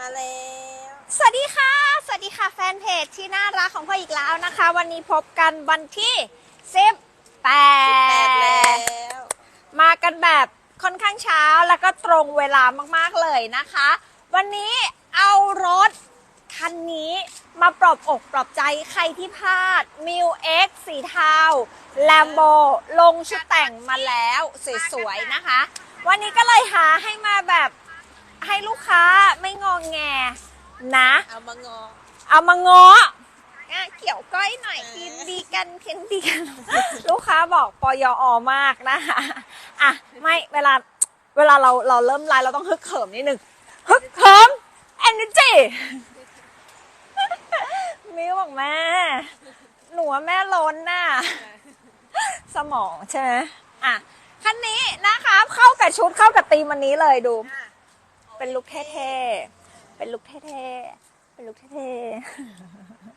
มาแล้ว สวัสดีค่ะ สวัสดีค่ะแฟนเพจที่น่ารักของพ่ออีกแล้วนะคะ วันนี้พบกันวันที่18แปดแล้วมากันแบบค่อนข้างเช้าแล้วก็ตรงเวลามากๆเลยนะคะ วันนี้เอารถคันนี้มาปลอบอกปลอบใจใครที่พลาด m ิว X สีเทา Lambo ลงชุดแต่งมาแล้วสวยๆนะคะ วันนี้ก็เลยหาให้มาแบบ ให้ลูกค้าไม่งองแงนะ เอามางอเอามาง้ออะเกี่ยวก้อยหน่อยเออกินดีกันเพียนดีกัน ลูกค้าบอกปยอมากนะคะอะไม่เวลาเวลาเราเราเริ่มไลฟ์เราต้องฮึกเหิมนิดนึงฮึกเหิม energy มิวบอกแม่ หนูว่าแม่ล้นน่ะ สมองใช่ไหมอะ คันนี้นะคะ เข้ากับชุดเข้ากับธีมวันนี้เลยดู เป็นลุคเท่ๆ เป็นลุคเท่ๆ เป็นลุคเท่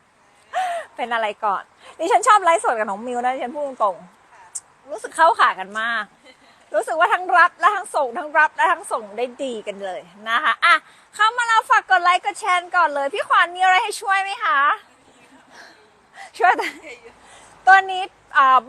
ๆ เป็นอะไรก่อน ดิฉันชอบไลฟ์สดกับน้องมิวนะดิฉันพูดตรงๆ รู้สึกเข้าขากันมาก รู้สึกว่าทั้งรับและทั้งส่ง ทั้งรับและทั้งส่งได้ดีกันเลยนะคะอะเข้ามาแล้วฝากกดไลค์กดแชร์ก่อนเลย พี่ขวัญมีอะไรให้ช่วยไหมคะ ช่วยแต่ตัวนี้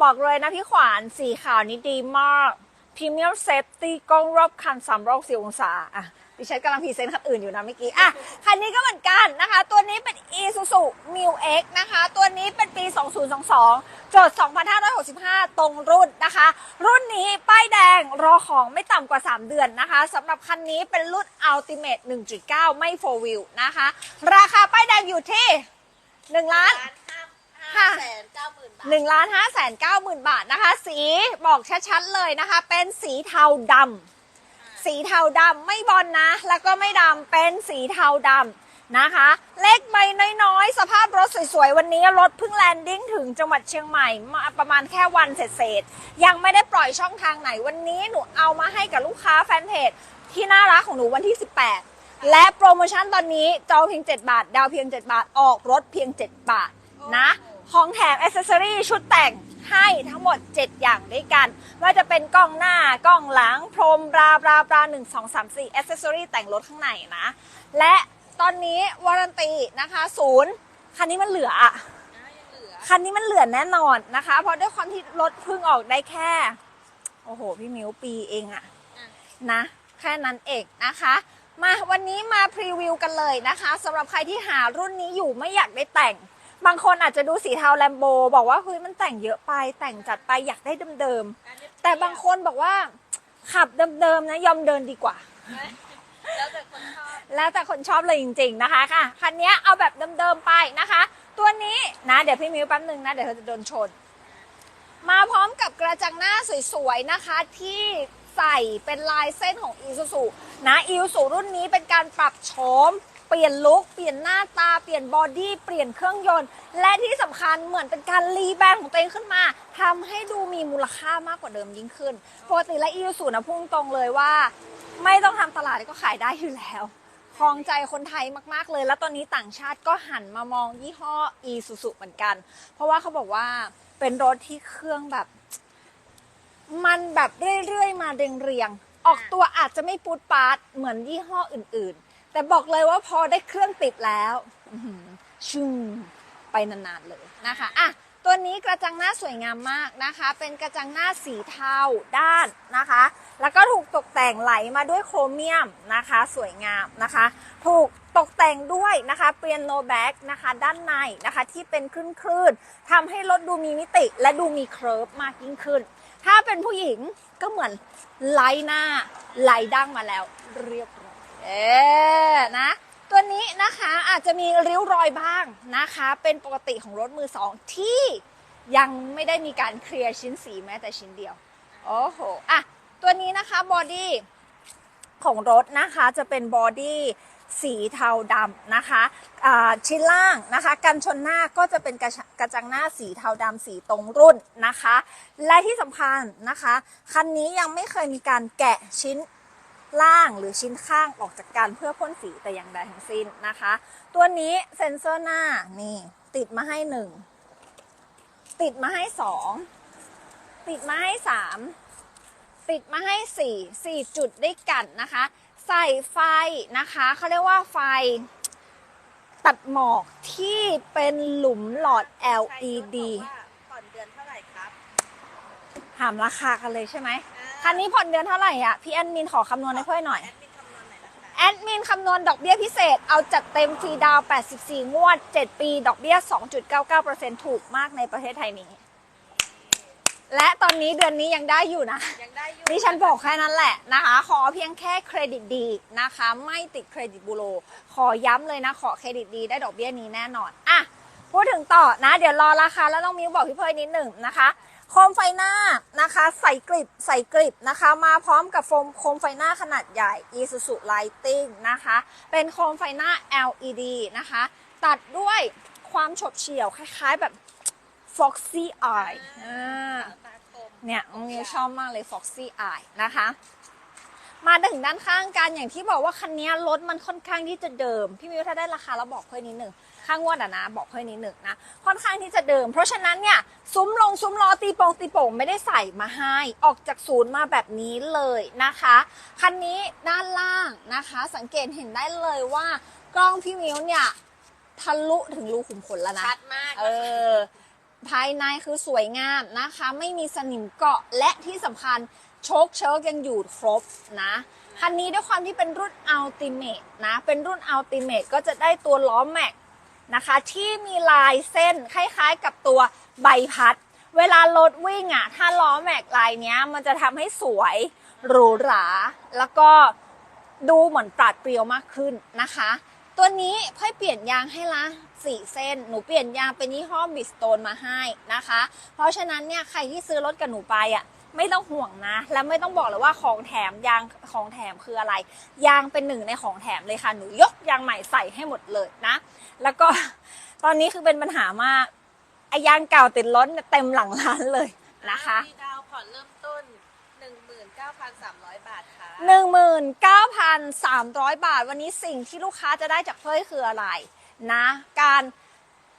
บอกเลยนะพี่ขวานสีขาวนี้ดีมากพรีเมียมเซฟตี้กล้องรอบคัน 360องศาอะ ดิฉันกำลังพรีเซนต์คันอื่นอยู่นะเมื่อกี้ อะ คันนี้ก็เหมือนกันนะคะ ตัวนี้เป็น Isuzu m i X นะคะ ตัวนี้เป็นปี 2022 จด 2,565 ตรงรุ่นนะคะ รุ่นนี้ป้ายแดงรอของไม่ต่ำกว่า 3 เดือนนะคะสำหรับคันนี้เป็นรุ่น Ultimate 1.9 ไม่ 4 wheel นะคะ ราคาป้ายแดงอยู่ที่1ล้านห้าแสนเก้าหมื่นบาทหนึ่งล้านห้าแสนเก้าหมื่นบาทนะคะ สีบอกชัดๆเลยนะคะ เป็นสีเทาดำ สีเทาดำไม่บอลนะ แล้วก็ไม่ดำเป็นสีเทาดำนะคะ เลขใบน้อยๆ สภาพรถสวยๆ วันนี้รถเพิ่งแลนดิ้งถึงจังหวัดเชียงใหม่มาประมาณแค่วันเศษๆยังไม่ได้ปล่อยช่องทางไหนวันนี้หนูเอามาให้กับลูกค้าแฟนเพจที่น่ารักของหนูวันที่ 18 และโปรโมชั่นตอนนี้จองเพียง 7 บาท ดาวเพียง 7 บาทออกรถเพียง 7 บาทนะ ของแถมอ c เซ s ซอรี่ชุดแต่งให้ทั้งหมด 7 อย่างด้วยกัน ว่าจะเป็นกล้องหน้ากล้องหลัง พรมบราบราบราหนึ่งสองสามสี่อ c เซ s ซอรี่แต่งรถข้างในนะ และตอนนี้วารันตีนะคะศูนย์คันนี้มันเหลืออะยังเหลือคันนี้มันเหลือแน่นอนนะคะ เพราะด้วยความที่รถเพิ่งออกได้แค่ โอ้โห พี่มิวปีเองอะอะนะ แค่นั้นเองนะคะมาวันนี้มาพรีวิวกันเลยนะคะสำหรับใครที่หารุ่นนี้อยู่ไม่อยากได้แต่ง บางคนอาจจะดูสีเทาแลมโบ บอกว่าเฮ้ยมันแต่งเยอะไปแต่งจัดไปอยากได้เดิมๆแต่บางคนบอกว่า ขับเดิมๆนะยอมเดินดีกว่า แล้วแต่คนชอบแล้วแต่คนชอบเลยจริง ๆนะคะค่ะคันนี้เอาแบบเดิมๆไปนะคะ ตัวนี้นะเดี๋ยวพี่มิวแป๊บนึงนะเดี๋ยวเธอจะโดนชน มาพร้อมกับกระจังหน้าสวยๆนะคะที่ใส่เป็นลายเส้นของ i s u z u นะ i s u z u รุ่นนี้เป็นการปรับโฉมเปลี่ยนลุคเปลี่ยนหน้าตาเปลี่ยนบอดี้เปลี่ยนเครื่องยนต์ และที่สำคัญเหมือนเป็นการรีแบรนด์ของตัวเองขึ้นมาทำให้ดูมีมูลค่ามากกว่าเดิมยิ่งขึ้นปกติและ i s u z u นะพุ่งตรงเลยว่า ไม่ต้องทำตลาดก็ขายได้อยู่แล้วครองใจคนไทยมากๆเลย แล้วตอนนี้ต่างชาติก็หันมามองยี่ห้อ e s u z u เหมือนกัน เพราะว่าเขาบอกว่าเป็นรถที่เครื่องแบบ มันแบบเรื่อยๆมาเรียงๆออกตัวอาจจะไม่ปูดปาดเหมือนยี่ห้ออื่นๆ แต่บอกเลยว่าพอได้เครื่องติดแล้วชุ่มไปนานๆเลยนะคะอะตัวนี้กระจังหน้าสวยงามมากนะคะ เป็นกระจังหน้าสีเทาด้านนะคะ แล้วก็ถูกตกแต่งไหลมาด้วยโครเมียมนะคะ สวยงามนะคะ ถูกตกแต่งด้วยนะคะเปียโนแบ็กนะคะ ด้านในนะคะที่เป็นคลื่นคลื่นๆทำให้รถดูมีมิติ และดูมีเคิร์ฟมากยิ่งขึ้น ถ้าเป็นผู้หญิงก็เหมือนไล่หน้าไล่ดั้งมาแล้วเรียบร เออนะ ตัวนี้นะคะอาจจะมีริ้วรอยบ้างนะคะ เป็นปกติของรถมือสองที่ยังไม่ได้มีการเคลียร์ชิ้นสีแม้แต่ชิ้นเดียว โอ้โหอะตัวนี้นะคะบอดี้ของรถนะคะจะเป็นบอดี้สีเทาดำนะคะชิ้นล่างนะคะ กันชนหน้าก็จะเป็นกระกระจังหน้าสีเทาดำสีตรงรุ่นนะคะ และที่สำคัญนะคะ คันนี้ยังไม่เคยมีการแกะชิ้น ล่างหรือชิ้นข้างออกจากกันเพื่อพ่นสีแต่อย่างใดทั้งสิ้นนะคะ ตัวนี้เซ็นเซอร์หน้านี่ติดมาให้หนึ่งติดมาให้สองติดมาให้สามติดมาให้4 4จุดด้วยกันนะคะ ใส่ไฟนะคะเขาเรียกว่าไฟตัดหมอกที่เป็นหลุมหลอด LED ผ่อนเดือนเท่าไหร่ครับ ถามราคากันเลยใช่ไหมอ่า คันนี้ผ่อนเดือนเท่าไหร่อะ พี่แอดมินขอคำนวณให้เพื่อนหน่อยแอดมินคำนวณหน่อยนะคะแอดมินคำนวณดอกเบี้ยพิเศษ เอาจัดเต็มฟรีดาวน์84 งวด 7 ปี ดอกเบี้ย 2.99%ถูกมากในประเทศไทยนี้ และตอนนี้เดือนนี้ยังได้อยู่นะ ยังได้อยู่ดิฉันบอกแค่นั้นแหละนะคะ ขอเพียงแค่เครดิตดีนะคะ ไม่ติดเครดิตบูโร ขอย้ำเลยนะ ขอเครดิตดีได้ดอกเบี้ยนี้แน่นอน อะ พูดถึงต่อนะ เดี๋ยวรอราคาแล้วต้องมิวบอกพี่เพยนิดหนึ่งนะคะโคมไฟหน้านะคะ ใส่กริบใส่กริบนะคะ มาพร้อมกับโฟมโคมไฟหน้าขนาดใหญ่ Isuzu Lighting นะคะ เป็นโคมไฟหน้า LED นะคะ ตัดด้วยความฉบเฉี่ยวคล้ายๆแบบ Foxy Eye อ่าเนี่ยองมิวชอบมากเลย Foxy Eye นะคะ มาถึงด้านข้างกันอย่างที่บอกว่าคันนี้รถมันค่อนข้างที่จะเดิม พี่มิวถ้าได้ราคาแล้วบอกเพื่อนนิดหนึ่ง ข้างงวดอะนะ บอกเพื่อนนิดหนึ่งนะ ค่อนข้างที่จะเดิม เพราะฉะนั้นเนี่ย ซุ้มลงซุ้มล้อตีโป่งตีโป่งไม่ได้ใส่มาให้ ออกจากศูนย์มาแบบนี้เลยนะคะ คันนี้ด้านล่างนะคะ สังเกตเห็นได้เลยว่ากล้องพี่มิวเนี่ยทะลุถึงรูขุมขนแล้วนะ ชัดมาก เออ ภายในคือสวยงามนะคะ ไม่มีสนิมเกาะและที่สำคัญโชคเชิร์กยังอยู่ครบนะคันนี้ด้วยความที่เป็นรุ่นอัลติเม e นะ เป็นรุ่นอัลติเม e ก็จะได้ตัวล้อแม็ก นะคะ ที่มีลายเส้นคล้ายๆ กับตัวใบพัด เวลารถวิ่งอะ ถ้าล้อแม็กลายเนี้ย มันจะทำให้สวยหรูหรา แล้วก็ดูเหมือนปราดเปรียวมากขึ้นนะคะ ตัวนี้เพื่อเปลี่ยนยางให้ละสี่เส้น หนูเปลี่ยนยางเป็นยี่ห้อบิสโตนมาให้นะคะ เพราะฉะนั้นเนี่ยใครที่ซื้อรถกับหนูไปอะ ไม่ต้องห่วงนะ และไม่ต้องบอกเลยว่าของแถมยางของแถมคืออะไร ยางเป็นหนึ่งในของแถมเลยค่ะ หนูยกยางใหม่ใส่ให้หมดเลยนะ แล้วก็ตอนนี้คือเป็นปัญหามากไอยางเก่าติดล้นเนี่ยเต็มหลังร้านเลยนะคะที่ดาวผ่อนเริ่มต้น 19,300 บาทค่ะ 19,300 บาท วันนี้สิ่งที่ลูกค้าจะได้จากเพื่อคืออะไรนะ การ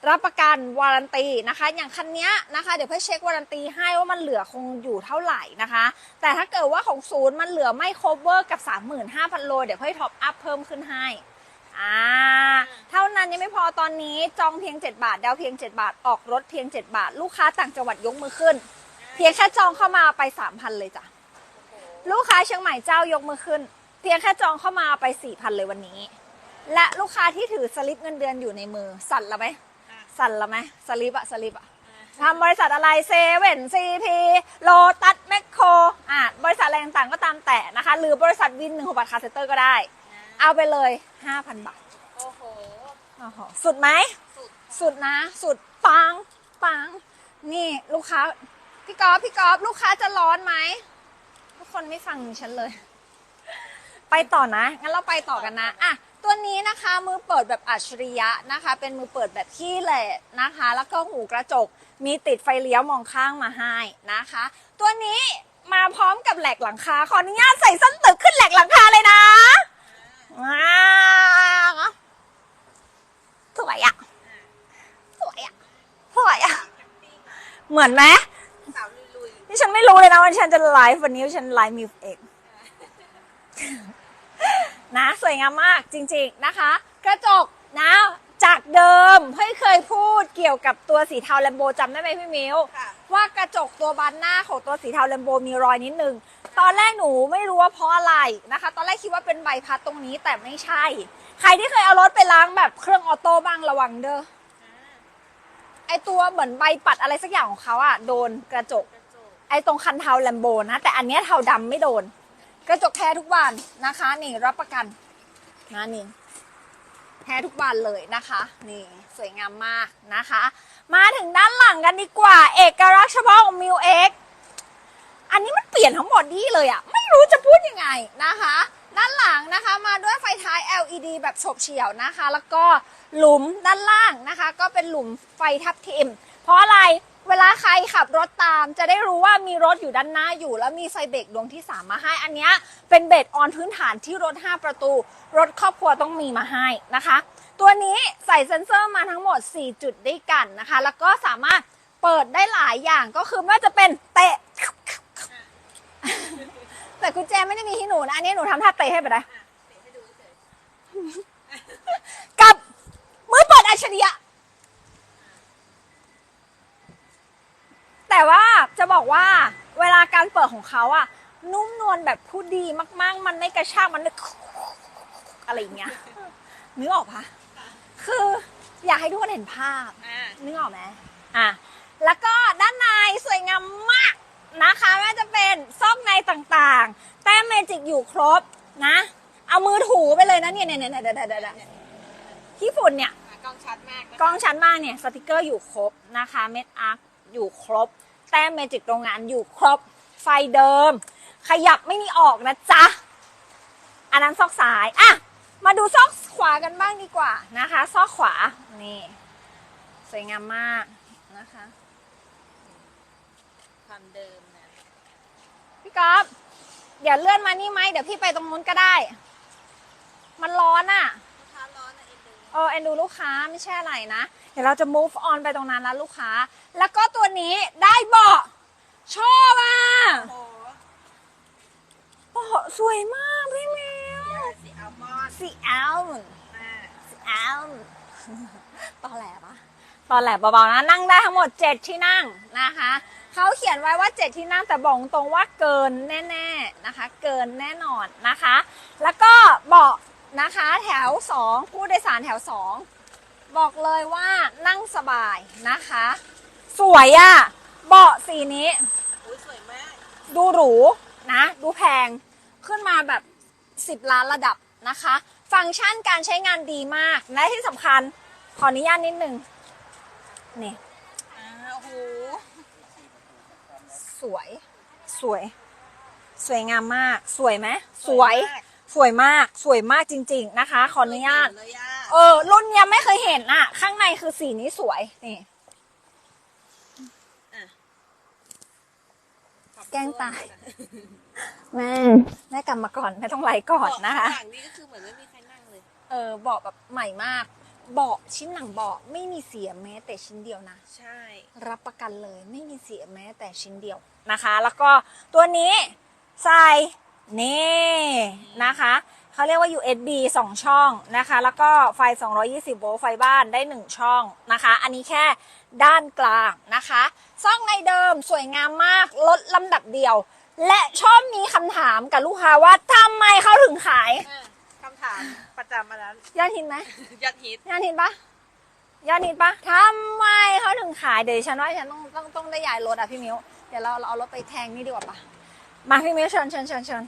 รับประกันวารันตีนะคะ อย่างคันนี้นะคะ เดี๋ยวเพื่อเช็ควารันตีให้ว่ามันเหลือคงอยู่เท่าไหร่นะคะ แต่ถ้าเกิดว่าของศูนย์มันเหลือไม่ cover กับ 35,000 โล เดี๋ยวเพื่อท็อปอัพเพิ่มขึ้นให้อ่าเท่านั้นยังไม่พอตอนนี้จองเพียง 7 บาท ดาวเพียง 7 บาทออกรถเพียง 7 บาท ลูกค้าต่างจังหวัดยกมือขึ้น เพียงแค่จองเข้ามาไป 3,000 เลยจ้ะลูกค้าเชียงใหม่เจ้ายกมือขึ้น เพียงแค่จองเข้ามาไป4ี่พันเลยวันนี้ และลูกค้าที่ถือสลิปเงินเดือนอยู่ในมือสั่นละไหม สั่นละไหมสลิปอะสลิปอะทำบริษัทอะไรเซเว่นซีพีโลตัสแมคโครอะบริษัทอะไรต่างๆก็ตามแต่นะคะ หรือบริษัทวินหนึ่งหกบาทคาเซเตอร์ก็ได้ เอาไปเลย 5,000 บาท โอ้โหโอ้โหสุดไหมสุดสุดนะ สุดปังปัง นี่ลูกค้า พี่กอฟพี่กอฟลูกค้าจะร้อนไหม ทุกคนไม่ฟังฉันเลย ไปต่อนะ งั้นเราไปต่อกันนะ อะ ตัวนี้นะคะมือเปิดแบบอัจฉริยะนะคะ เป็นมือเปิดแบบที่แหละนะคะ แล้วก็หูกระจกมีติดไฟเลี้ยวมองข้างมาให้นะคะ ตัวนี้มาพร้อมกับแหลกหลังคาขออนุญาตใส่ส้นตึกขึ้นแหลกหลังคาเลยนะว้าวสวยอะสวยอะสวยอะเหมือนไหมนี่ฉันไม่รู้เลยนะว่าฉันจะไลฟ์วันนี้ฉันไลฟ์มิวเอง นะสวยงามมากจริงๆนะคะ กระจกนะจากเดิมเฮ้ยเคยพูดเกี่ยวกับตัวสีเทาแลมโบจำได้ไหมพี่มิวๆค่ะว่ากระจกตัวบานหน้าของตัวสีเทาแลมโบมีรอยนิดนึงตอนแรกหนูไม่รู้ว่าเพราะอะไรนะคะ ตอนแรกคิดว่าเป็นใบพัดตรงนี้แต่ไม่ใช่ ใครที่เคยเอารถไปล้างแบบเครื่องออโต้บ้างระวังเด้อไอตัวเหมือนใบปัดอะไรสักอย่างของเขาอะโดนกระจกกระจกไอ้ตรงคันเทาแลมโบนะแต่อันเนี้ยเทาดำไม่โดน กระจกแท้ทุกบานนะคะนี่รับประกันนะนี่แท้ทุกบานเลยนะคะ นี่สวยงามมากนะคะ มาถึงด้านหลังกันดีกว่า เอกลักษณ์เฉพาะของมิวเอ็กอันนี้มันเปลี่ยนทั้งหมดนี่เลยอะไม่รู้จะพูดยังไงนะคะ ด้านหลังนะคะมาด้วยไฟท้าย LED แบบฉบเฉี่ยวนะคะ แล้วก็หลุมด้านล่างนะคะ ก็เป็นหลุมไฟทับทิมเพราะอะไร เวลาใครขับรถตามจะได้รู้ว่ามีรถอยู่ด้านหน้าอยู่ แล้วมีไฟเบรกดวงที่ 3 มาให้ อันนี้เป็นเบรกออนพื้นฐานที่รถ 5 ประตู รถครอบครัวต้องมีมาให้นะคะ ตัวนี้ใส่เซ็นเซอร์มาทั้งหมด 4 จุดด้วยกันนะคะ แล้วก็สามารถเปิดได้หลายอย่างก็คือไม่ว่าจะเป็นเตะ แต่คุณแจไม่ได้มีที่หนูนะ อันนี้หนูทำท่าเตะให้ไปได้กับมือเปิดอัจฉริยะ กว่าเวลาการเปิดของเขาอะนุ่มนวลแบบผู้ดีมาก ๆ มันไม่กระชากมันไม่อะไรอย่างเงี้ยนึกออกปะคืออยากให้ทุกคนเห็นภาพอ่านึกออกไหมอะแล้วก็ด้านในสวยงามมากนะคะไม่ว่าจะเป็นซอกในต่างๆ แต้มเมจิกอยู่ครบนะ เอามือถูไปเลยนะเนี่ยเนี่ยเนี่ยเนี่ยเนี่ยเนี่ยขี้ฝุ่นเนี่ยกล้องชัดมากนะคะกล้องชั้นมากเนี่ยสติกเกอร์อยู่ครบนะคะ เม็ดอาร์คอยู่ครบ แต้มเมจิกโรงงานอยู่ครบไฟเดิม ขยับไม่มีออกนะจ๊ะ อันนั้นซอกซ้ายอะมาดูซอกขวากันบ้างดีกว่านะคะ ซอกขวา นี่ สวยงามมากนะคะความเดิมนะพี่ก๊อฟเดี๋ยวเลื่อนมานี่ไหมเดี๋ยวพี่ไปตรงนู้นก็ได้ มันร้อนอะ่ะลูกค้าร้อนนะเอ็นดูเออเอ็นดูลูกค้าไม่ใช่อะไรนะเดี๋ยวเราจะ move on ไปตรงนั้นแล้วลูกค้า แล้วก็ตัวนี้ได้เบาะชอบอะโอ้โหเบาะสวยมากพี่มิวสีอัลมอนด์สีอัลมอนด์อ่าสีอัลมอนด์ตอนแหลปะตอนแหลเบาๆนะนั่งได้ทั้งหมด 7 ที่นั่งนะคะเขาเขียนไว้ว่า 7 ที่นั่งแต่บอกตรงว่าเกินแน่ๆนะคะ เกินแน่นอนนะคะ แล้วก็เบาะนะคะแถว 2 ผู้โดยสารแถว 2 บอกเลยว่านั่งสบายนะคะ สวยอะ่ะ เบาะสีนี้อุ้ยสวยมาก ดูหรูนะ ดูแพงขึ้นมาแบบ 10 ล้านระดับนะคะ ฟังก์ชันการใช้งานดีมาก และที่สำคัญขออนุญาตนิดนึง นี่อ่าโอ้โห สวย สวย สวยงามมาก สวยไหมสวย สวยมาก สวยมากจริง ๆ นะคะ ขออนุญาต เลยอะ เออ รุ่นเนี้ยไม่เคยเห็นอะ ข้างในคือสีนี้สวยนี่อะแกล้งตาย แม่แม่กลับมาก่อนไม่ต้องไลฟ์ก่อนนะคะข้างหลังนี่ก็คือเหมือนไม่มีใครนั่งเลย เออเบาะแบบใหม่มากเบาะชิ้นหนังเบาะไม่มีเสียแม้แต่ชิ้นเดียวนะ ใช่ รับประกันเลยไม่มีเสียแม้แต่ชิ้นเดียวนะคะ แล้วก็ตัวนี้ใส่นี่นะคะ เขาเรียกว่า USB 2 ช่องนะคะ แล้วก็ไฟ 220 โวลต์ไฟบ้านได้ 1 ช่องนะคะ อันนี้แค่ด้านกลางนะคะซ่องในเดิมสวยงามมากลดลำดับเดียว และชอบมีคำถามกับลูกค้าว่าทำไมเขาถึงขายอะคำถามประจำมาแล้วยอดฮินไหม ยอดฮิต ยอดฮินปะยอดฮินปะทำไมเขาถึงขายเดี๋ยวฉันว่าฉันต้องต้องต้องได้ย้ายรถอะพี่มิ้ว เดี๋ยวเราเราเอารถไปแทงนี่ดีกว่าปะมาพี่มิ้วเชิญเชิญเชิญเชิญ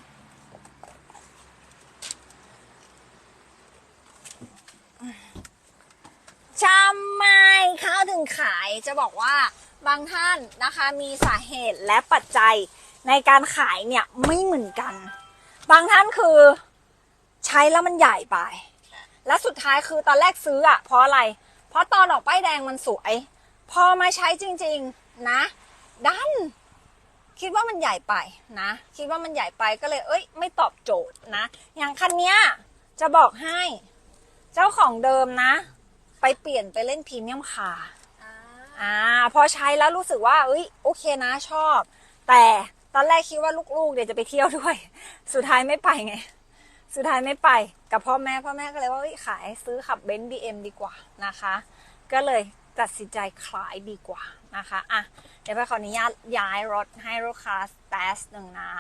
ทำไมเขาถึงขายจะบอกว่าบางท่านนะคะมีสาเหตุและปัจจัยในการขายเนี่ยไม่เหมือนกัน บางท่านคือใช้แล้วมันใหญ่ไป และสุดท้ายคือตอนแรกซื้ออะเพราะอะไร เพราะตอนออกป้ายแดงมันสวย พอมาใช้จริงๆนะ ดัน คิดว่ามันใหญ่ไปนะ คิดว่ามันใหญ่ไปก็เลย เอ้ย ไม่ตอบโจทย์นะ อย่างคันเนี้ยจะบอกให้ เจ้าของเดิมนะ เปลี่ยนไปเล่นพรีเมียมคาร์อ่าอ่าพอใช้แล้วรู้สึกว่าเอ้ยโอเคนะชอบ แต่ตอนแรกคิดว่าลูกๆเดี๋ยวจะไปเที่ยวด้วย สุดท้ายไม่ไปไง สุดท้ายไม่ไป กับพ่อแม่พ่อแม่ก็เลยว่าเอ้ยขายซื้อขับเบนซ์บีเอ็มดีกว่านะคะ ก็เลยตัดสินใจขายดีกว่านะคะอะเดี๋ยวไปขออนุญาตย้ายรถให้ลูกค้าสเตสหนึ่งนะ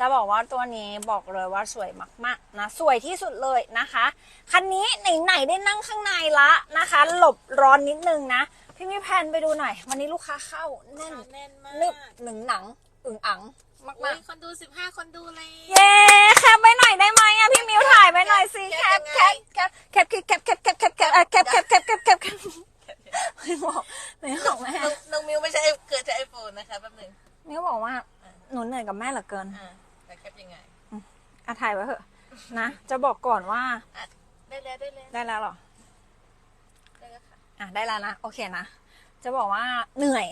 จะบอกว่าตัวนี้บอกเลยว่าสวยมากๆนะสวยที่สุดเลยนะคะ คันนี้ไหนๆได้นั่งข้างในละนะคะ หลบร้อนนิดนึงนะ พี่มีแพนไปดูหน่อย วันนี้ลูกค้าเข้าแน่นแน่นมากนึบหนึ่งหนัง อึ่งอังอุ๊มายกคนดูสิบห้าคนดูเลยๆเย้แคปไปหน่อยได้ไหมอะพี่มิายไว้เถอะนะ จะบอกก่อนว่าอะได้แล้วได้แล้วได้แล้วเหรอได้แล้วค่ะอะได้แล้วนะโอเคนะจะบอกว่าเหนื่อย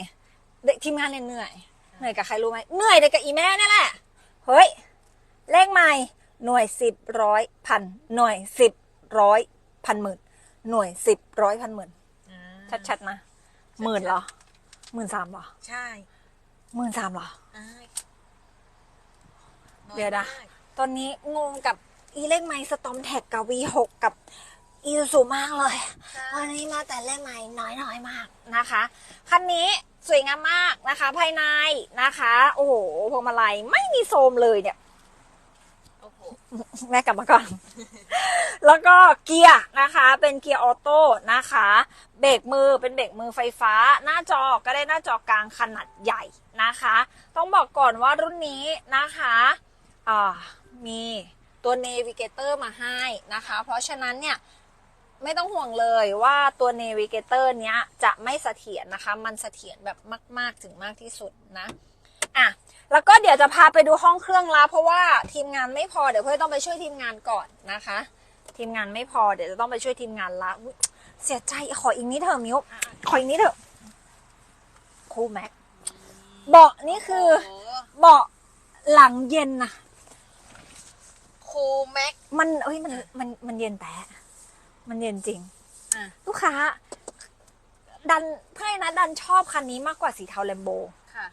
เด็กทีมงานเนี่ยเหนื่อยเหนื่อยกับใครรู้ไหมเหนื่อยเด็กกับอีแม่นี่แหละเฮ้ยเลขใหม่หน่วยสิบร้อยพันหน่วยสิบร้อยพันหมื่นหน่วยสิบร้อยพันหมื่นอ่าชัดๆนะหมื่นเหรอหมื่นสามเหรอ ใช่หมื่นสามเหรออ่าน้อเดี๋ยวนะมาก ตอนนี้งงกับอีเลขไมสตอมแท็กกับ V6 กับอีซูซูมากเลย วันนี้มาแต่เล่มใหม่น้อยน้อยๆมากนะคะ คันนี้สวยงามมากนะคะ ภายในนะคะ โอ้โหพวงมาลัยไม่มีโทรมเลยเนี่ยโอ้โหแม่กลับมาก่อน แล้วก็เกียร์นะคะ เป็นเกียร์ออโต้นะคะ เบรกมือเป็นเบรกมือไฟฟ้า หน้าจอก็ได้หน้าจอกลางขนาดใหญ่นะคะ ต้องบอกก่อนว่ารุ่นนี้นะคะอ่า มีตัว Navigator มาให้นะคะ เพราะฉะนั้นเนี่ยไม่ต้องห่วงเลยว่าตัว Navigator เนี้ยจะไม่เสถียรนะคะ มันเสถียรแบบมาก ๆ ถึงมากที่สุดนะอะแล้วก็เดี๋ยวจะพาไปดูห้องเครื่องละเพราะว่าทีมงานไม่พอเดี๋ยวเพื่อต้องไปช่วยทีมงานก่อนนะคะ ทีมงานไม่พอเดี๋ยวจะต้องไปช่วยทีมงานละเสียใจขออีกนิดเถอะมิวขออีกนิดเถอะคูแม็กเบาะนี่คือเบาะหลังเย็นนะ คูลแม็ก มันเอ้ยมันมันมันเย็นแปะมันเย็นจริงอะ ลูกค้า ดันเพื่อนนะดันชอบคันนี้มากกว่าสีเทาแลมโบ ค่ะ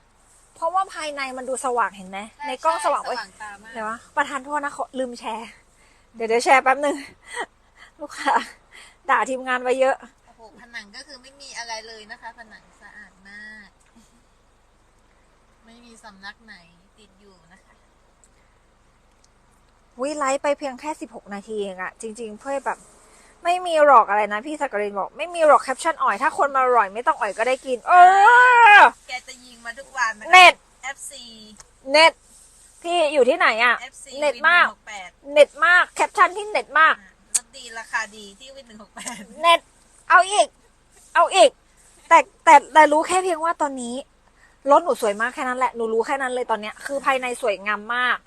เพราะว่าภายในมันดูสว่างเห็นไหมในกล้องสว่างสเว้ยว่างตามากเดี๋ยวนะประธานโทษนะขอลืมแชร์ เดี๋ยวเดี๋ยวแชร์แป๊บหนึ่ง ลูกค้าด่าทีมงานไว้เยอะ โอ้โหผนังก็คือไม่มีอะไรเลยนะคะ ผนังสะอาดมาก ไม่มีสำนักไหนติดอยู่นะคะ วิไลฟ์ไปเพียงแค่ 16 นาทีเองอะจริง ๆ เพื่อแบบ ไม่มีหรอกอะไรนะพี่สักกรินบอก ไม่มีหรอกแคปชั่นอ่อย ถ้าคนมาอร่อยไม่ต้องอ่อยก็ได้กิน เออ แกจะยิงมาทุกวันนะคะเน็ต FC เน็ตพี่อยู่ที่ไหนอะ FC เน็ตมากหกแปดเน็ตมากแคปชั่นที่เน็ตมาก รถดีราคาดีที่วินหนึ่งหกแปดเน็ตเอาอีก เอาอีก แต่แต่แต่รู้แค่เพียงว่าตอนนี้รถหนูสวยมากแค่นั้นแหละหนูรู้แค่นั้นเลยตอนเนี้ยคือภายในสวยงามมาก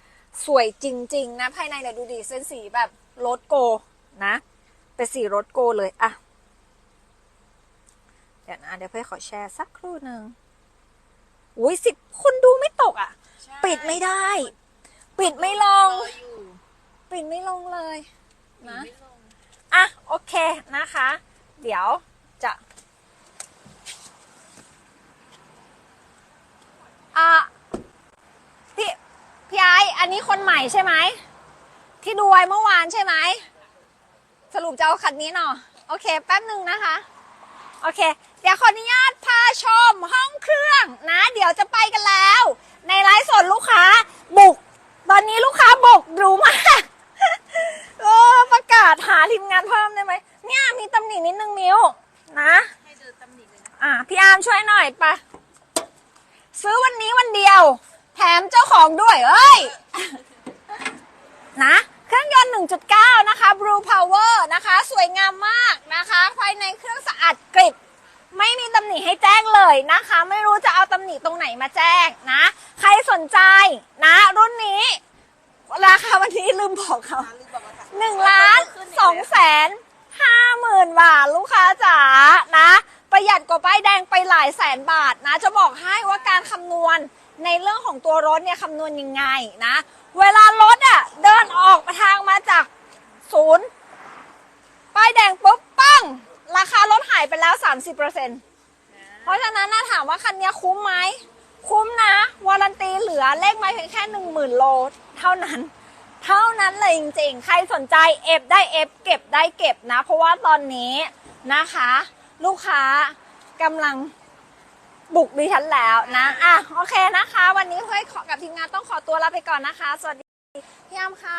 สวยจริง ๆ นะ ภายในเนี่ยดูดิเส้นสีแบบรถโกนะ เป็นสีรถโกเลยอะเดี๋ยวนะเดี๋ยวเพื่อขอแชร์สักครู่หนึ่งอุ้ยสิบคนดูไม่ตกอะปิดไม่ได้ ปิดไม่ลงรออยู่ปิดไม่ลงเลยนะไม่ลงอะโอเคนะคะ เดี๋ยวจะอะพี่พี่ไอซ์อั นนี้คนใหม่ใช่ไหม ที่ดูไว้เมื่อวานใช่ไหม สรุปจะเอาคันนี้เนาะโอเค แป๊บหนึ่งนะคะ โอเค เดี๋ยวขออนุญาตพาชมห้องเครื่องนะ เดี๋ยวจะไปกันแล้ว ในไลฟ์สดลูกค้า บุก ตอนนี้ลูกค้าบุกดูมากโอ้ประกาศหาทีมงานเพิ่มได้ไหมเนี่ยมีตำหนินิดนึงมิวนะให้ดูตำหนิเลยนะอะพี่อาร์มช่วยหน่อยปะซื้อวันนี้วันเดียว แถมเจ้าของด้วย เอ้ย นะ เครื่องยนต์ 1.9 นะคะ Blue Power นะคะ สวยงามมากนะคะ ภายในเครื่องสะอาดกริบ ไม่มีตำหนิให้แจ้งเลยนะคะ ไม่รู้จะเอาตำหนิตรงไหนมาแจ้งนะ ใครสนใจนะ รุ่นนี้ ราคาวันนี้ลืมบอกเขาหนึ่งล้านสองแสนห้าหมื่นบาทลูกค้าจ๋านะ ประหยัดกว่าป้ายแดงไปหลายแสนบาทนะ จะบอกให้ว่าการคำนวณ ในเรื่องของตัวรถเนี่ยคำนวณยังไงนะ เวลารถอะเดินออกทางมาจากศูนย์ป้ายแดงปุ๊บปั้ง ราคารถหายไปแล้ว 30%เปอร์เซ็นเพราะฉะนั้นนะถามว่าคันนี้คุ้มไหม คุ้มนะ วารันตีเหลือเลขไม้เพียงแค่หนึ่งหมื่นโล เท่านั้น เท่านั้นเลยจริงๆ ใครสนใจเอฟได้เอฟเก็บได้เก็บนะ เพราะว่าตอนนี้นะคะ ลูกค้ากำลัง บุกดิฉันแล้วนะ อะ โอเคนะคะ วันนี้เพื่อนกับทีมงานต้องขอตัวลาไปก่อนนะคะ สวัสดีพี่ยาค่ะ